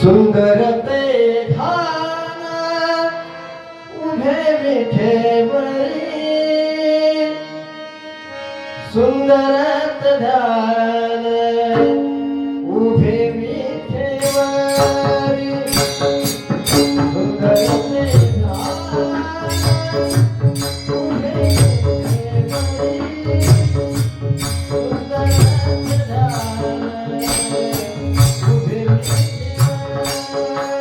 सुंदर ते ध्यान उभे विठेवरी सुंदर ते